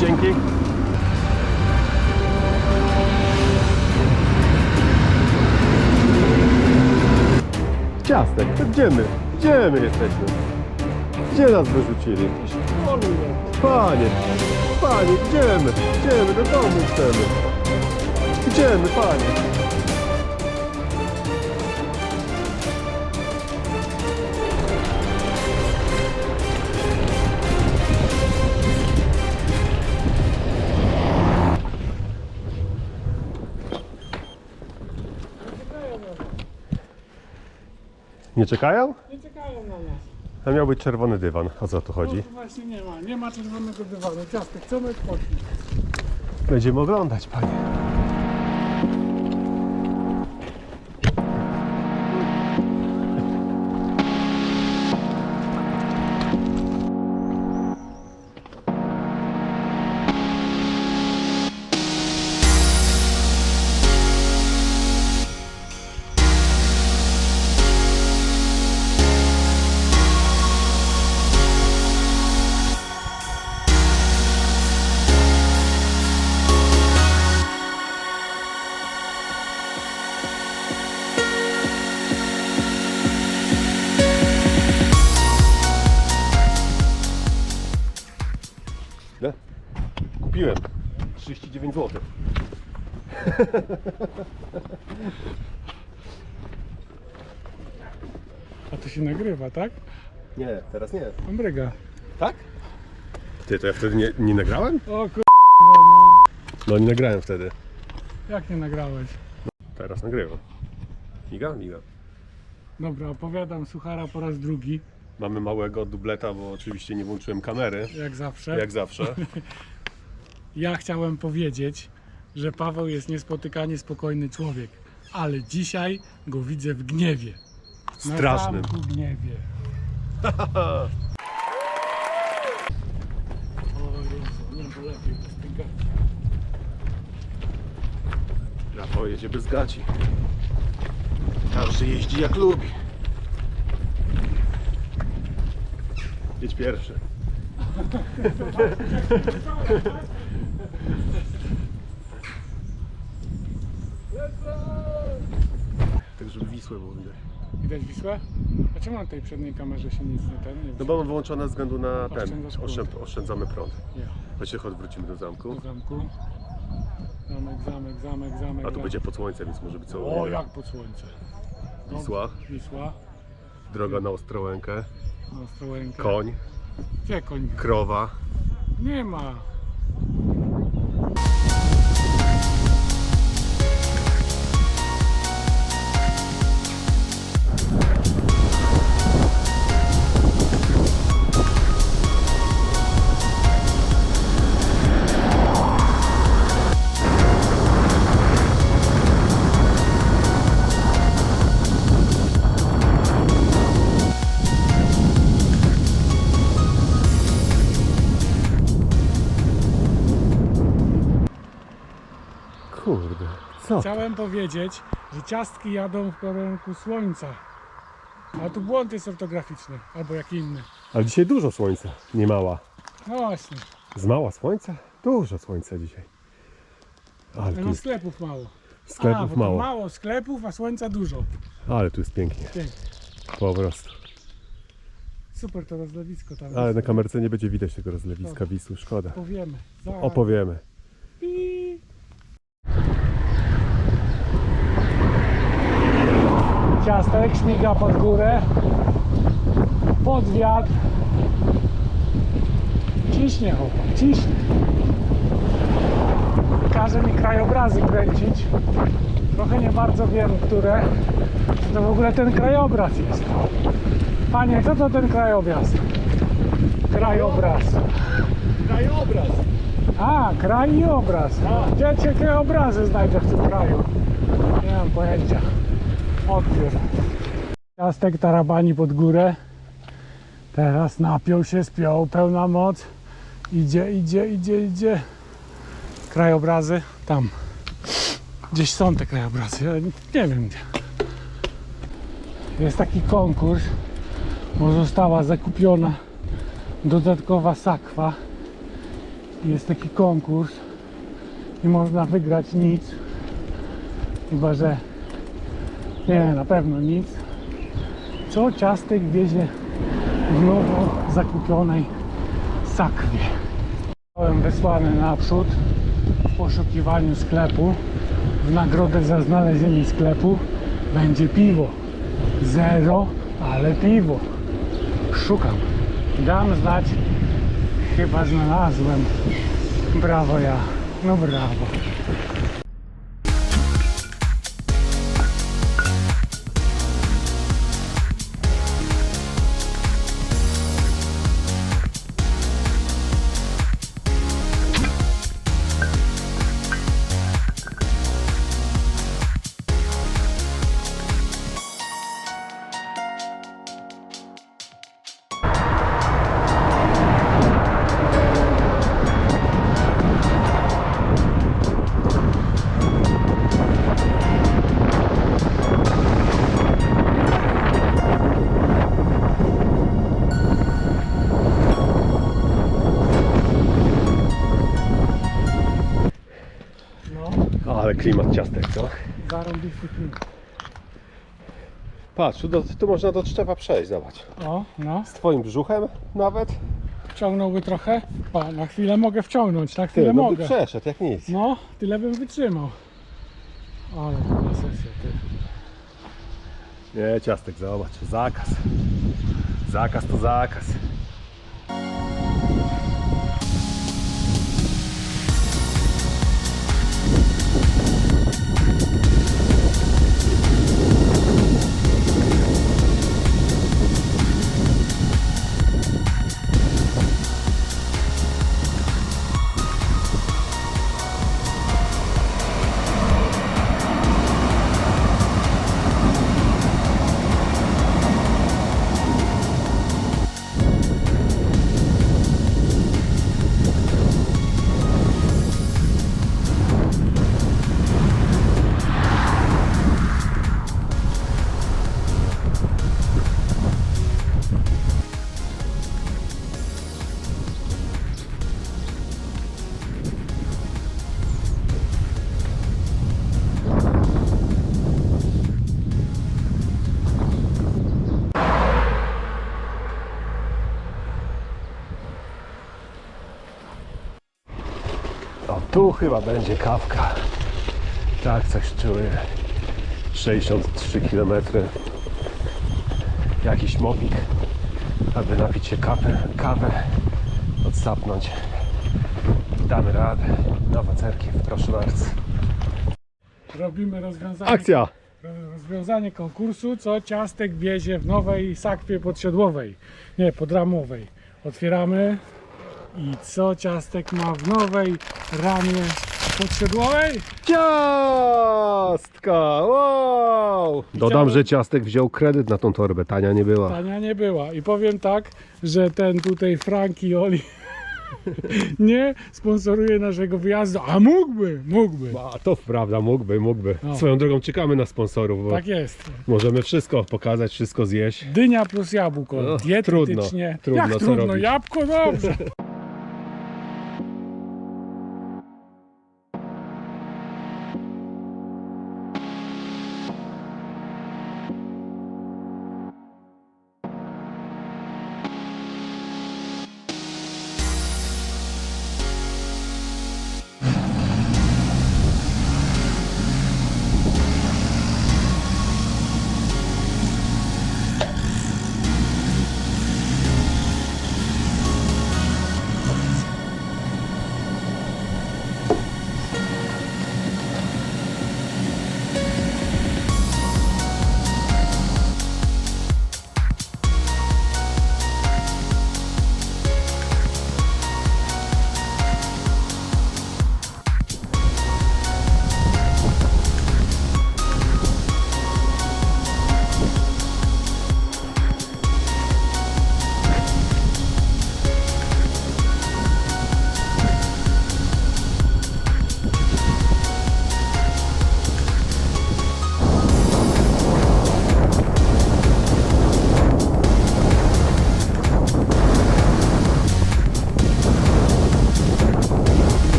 Dzięki. Ciastek, to gdzie my? Gdzie my jesteśmy? Gdzie nas wyrzucili? Panie, panie, gdzie my? Gdzie my? Do domu chcemy. Gdzie my, panie? Nie czekają? Nie czekają na nas. A miał być czerwony dywan. O co tu chodzi? No, właśnie nie ma, nie ma czerwonego dywanu. Ciastek, chcemy odpocząć. Będziemy oglądać, panie. Kupiłem. 39 zł. A to się nagrywa, tak? Nie, teraz nie. Ambryga. Tak? Ty, to ja wtedy nie, nie nagrałem? O kurwa, no. No nie nagrałem wtedy. Jak nie nagrałeś? Teraz nagrywam. Miga? Miga. Dobra, opowiadam suchara po raz drugi, Mamy małego dubleta, bo oczywiście nie włączyłem kamery. jak zawsze. Jak zawsze. Ja chciałem powiedzieć, że Paweł jest niespotykanie spokojny człowiek, ale dzisiaj go widzę w gniewie. Strasznym. Na zamku gniewie. o Jezu, nie, bo lepiej bez tych gadki. Rafał jedzie bez gaci. Każdy jeździ jak lubi. Jedź pierwszy. Wisłę było widać. Widać Wisłę? A czemu na tej przedniej kamerze się nic nie ten? Nie No bo mam wyłączone ze względu na ten. Oszczędzasz prąd. Oszczęd, oszczędzamy prąd. Ja. Chodźcie, chodź, wrócimy do zamku. Do zamku. Zamek, zamek, zamek, zamek. A tu zamek. będzie pod słońcem, więc może być co O, jak pod słońce. No, Wisła, Wisła. droga na Ostrołękę, Na Ostrołękę. koń, Gdzie koń? krowa. Nie ma. Co? Chciałem powiedzieć, że ciastki jadą w kierunku słońca. A tu błąd jest ortograficzny, albo jaki inny. Ale dzisiaj dużo słońca, nie mała. No właśnie, Z mała słońca? Dużo słońca dzisiaj. Ale tu no jest sklepów mało. a, sklepów bo to mało. mało sklepów, a słońca dużo. Ale tu jest pięknie, Pięknie. po prostu. Super to rozlewisko tam Ale na jest. kamerce nie będzie widać tego rozlewiska Wisły, szkoda. Powiemy. Za... Opowiemy. Ciastek śmiga pod górę. Pod wiatr. Ciśnie chłopak, ciśnie. Każe mi krajobrazy kręcić. Trochę nie bardzo wiem, które. Co to w ogóle ten krajobraz jest. Panie, co to ten krajobraz? Krajobraz. Krajobraz! A, kraj i obraz. Gdzie cię te obrazy znajdę w tym kraju? Nie mam pojęcia. Odbiór. Ciastek tarabani pod górę. Teraz napiął się, spiął, pełna moc. Idzie, idzie, idzie, idzie. Krajobrazy tam. Gdzieś są te krajobrazy, ja nie wiem gdzie. Jest taki konkurs, bo została zakupiona dodatkowa sakwa jest taki konkurs i można wygrać nic chyba, że nie, na pewno nic co ciastek wiezie w nowo zakupionej sakwie. Zostałem wysłany naprzód w poszukiwaniu sklepu. W nagrodę za znalezienie sklepu będzie piwo. Zero, ale piwo. Szukam. Dam znać. Chyba znalazłem. Brawo ja. No brawo. Ale klimat ciastek, co? zarąbisty film. Patrz, tu, do, tu można do Szczepa przejść, zobacz. O, no. Z twoim brzuchem nawet. Wciągnąłby trochę? Pa, na chwilę mogę wciągnąć, na chwilę Ty, no by mogę. przeszedł jak nic. No, tyle bym wytrzymał. Ale na sesję, ty. Nie, ciastek, zobacz, zakaz. Zakaz to zakaz. Tu chyba będzie kawka. Tak, coś czuję. 63 km. Jakiś mopik, aby napić się kawę, kawę odsapnąć. Damy radę. Nowa cerkiew, proszę bardzo. Robimy rozwiązanie, Akcja! rozwiązanie konkursu, co ciastek wiezie w nowej sakwie podsiodłowej. Nie, podramowej. Otwieramy i co ciastek ma w nowej ramie podsiodłowej? Ciastka! Wow! Dodam, że ciastek wziął kredyt na tą torbę, tania nie była. Tania nie była. I powiem tak, że ten tutaj Franki Oli nie sponsoruje naszego wyjazdu, a mógłby, mógłby. A to prawda, mógłby, mógłby. No. Swoją drogą czekamy na sponsorów, bo Tak jest. możemy wszystko pokazać, wszystko zjeść. Dynia plus jabłko. No, Dietetycznie. trudno, Jak trudno, co trudno? robić? Jabłko dobrze.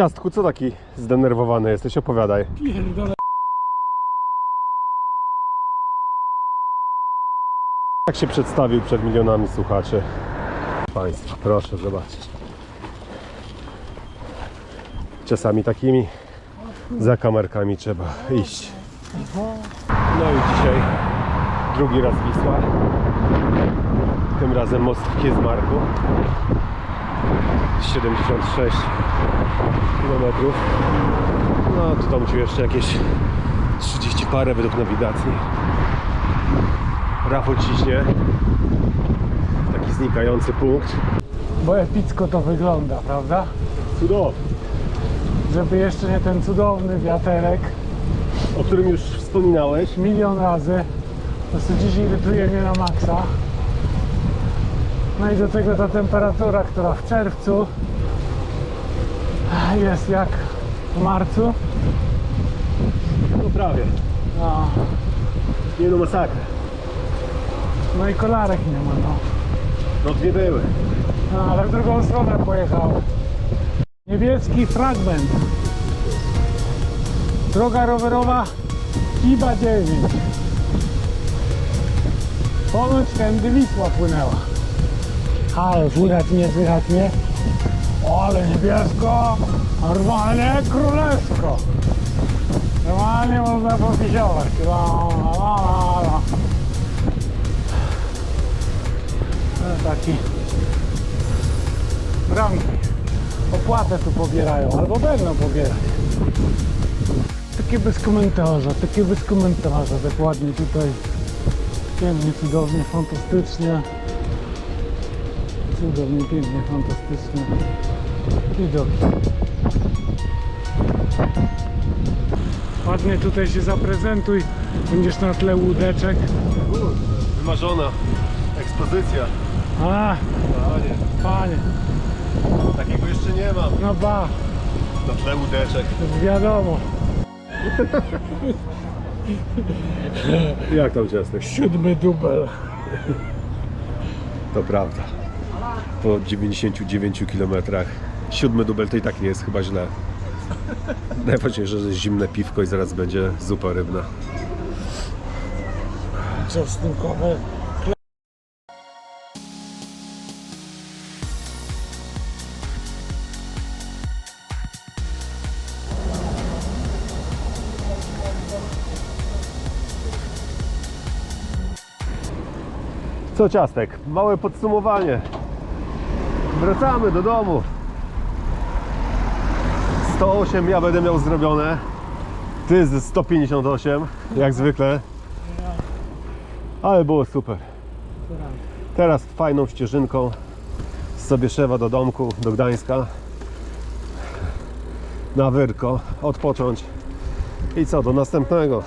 Ciastku, co taki zdenerwowany jesteś? Opowiadaj. Pierdolę. Tak się przedstawił przed milionami słuchaczy. Państwa, proszę zobaczyć. Czasami takimi za kamerkami trzeba iść. No i dzisiaj drugi raz Wisła. Tym razem most w Kiezmarku. 76 km. No tu tam ci jeszcze jakieś 30 parę według nawigacji. Rafał ciśnie. Taki znikający punkt. Bo epicko to wygląda, prawda? Cudowny. Żeby jeszcze nie ten cudowny wiaterek O którym już wspominałeś. milion razy. Po prostu dziś irytuje mnie na maksa. No i do tego ta temperatura, która w czerwcu jest jak w marcu. No prawie. No, Nie no masakra. no i kolarek nie ma, no. No dwie były. no ale w drugą stronę pojechał. Niebieski fragment. Droga rowerowa Kiba 9. Ponoć tędy Wisła płynęła. Ale słychać mnie, słychać mnie. Ale niebiesko, normalnie królewsko. Normalnie można popisiować. La, la, la, la. No, Taki bramki. Opłatę tu pobierają, albo będą pobierać. Takie bez komentarza, takie bez komentarza, dokładnie tutaj. Pięknie, cudownie, fantastycznie. Cudownie, pięknie, fantastycznie. Widoki. Ładnie tutaj się zaprezentuj. Będziesz na tle łódeczek. Wymarzona ekspozycja. A, Panie, panie, takiego jeszcze nie mam. no ba, Na tle łódeczek. wiadomo. Jak tam ciastek? Siódmy dubel. To prawda. Po 99 km. Siódmy dubel to i tak nie jest chyba źle. Najważniejsze, że jest zimne piwko i zaraz będzie zupa rybna. Czosnkowe. Co ciastek? Małe podsumowanie. Wracamy do domu. 108 ja będę miał zrobione. Ty ze 158, jak zwykle. Ale było super. Teraz fajną ścieżynką z Sobieszewa do domku, do Gdańska. Na Wyrko, odpocząć. I co, do następnego.